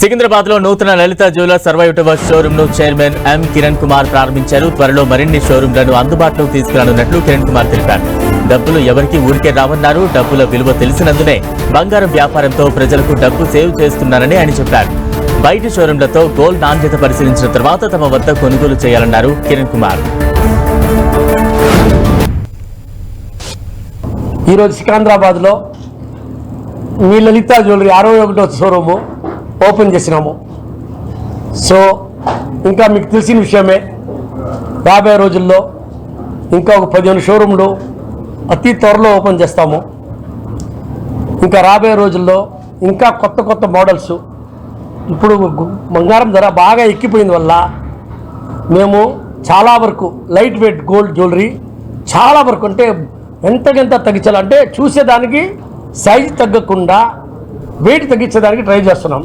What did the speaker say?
సికింద్రాబాద్లో నూతన లలిత జ్యువెలర్స్ అరవై షోరూమ్ను చైర్మన్ ఎం కిరణ్ కుమార్ ప్రారంభించారు. త్వరలో మరిన్ని షోరూంలను అందుబాటులోకి తీసుకురానున్నట్లు కిరణ్ కుమార్ తెలిపారు. డబ్బులు ఎవరికి ఊరికే రావన్నారు. డబ్బుల విలువ తెలిసినందునే బంగారం వ్యాపారంతో ప్రజలకు డబ్బు సేవ్ చేస్తున్నారని ఆయన చెప్పారు. బయట షోరూంలతో గోల్డ్ నాణ్యత పరిశీలించిన తర్వాత తమ వద్ద కొనుగోలు చేయాలన్నారు కిరణ్ కుమార్. ఈరోజు సికింద్రాబాద్లో మీ లలిత జ్యువెలరీ అరవై ఒకటో షోరూము. ఓపెన్ చేసినాము. సో ఇంకా మీకు తెలిసిన విషయమే రాబోయే రోజుల్లో ఇంకా ఒక పదిహేను షోరూంలు అతి త్వరలో ఓపెన్ చేస్తాము. ఇంకా రాబోయే రోజుల్లో ఇంకా కొత్త కొత్త మోడల్స్. ఇప్పుడు బంగారం ధర బాగా ఎక్కిపోయింది వల్ల మేము చాలా వరకు లైట్ వెయిట్ గోల్డ్ జ్యువెలరీ చాలా వరకు అంటే ఎంతకెంత తగ్గించాలంటే చూసేదానికి సైజ్ తగ్గకుండా వెయిట్ తగ్గించేదానికి ట్రై చేస్తున్నాం.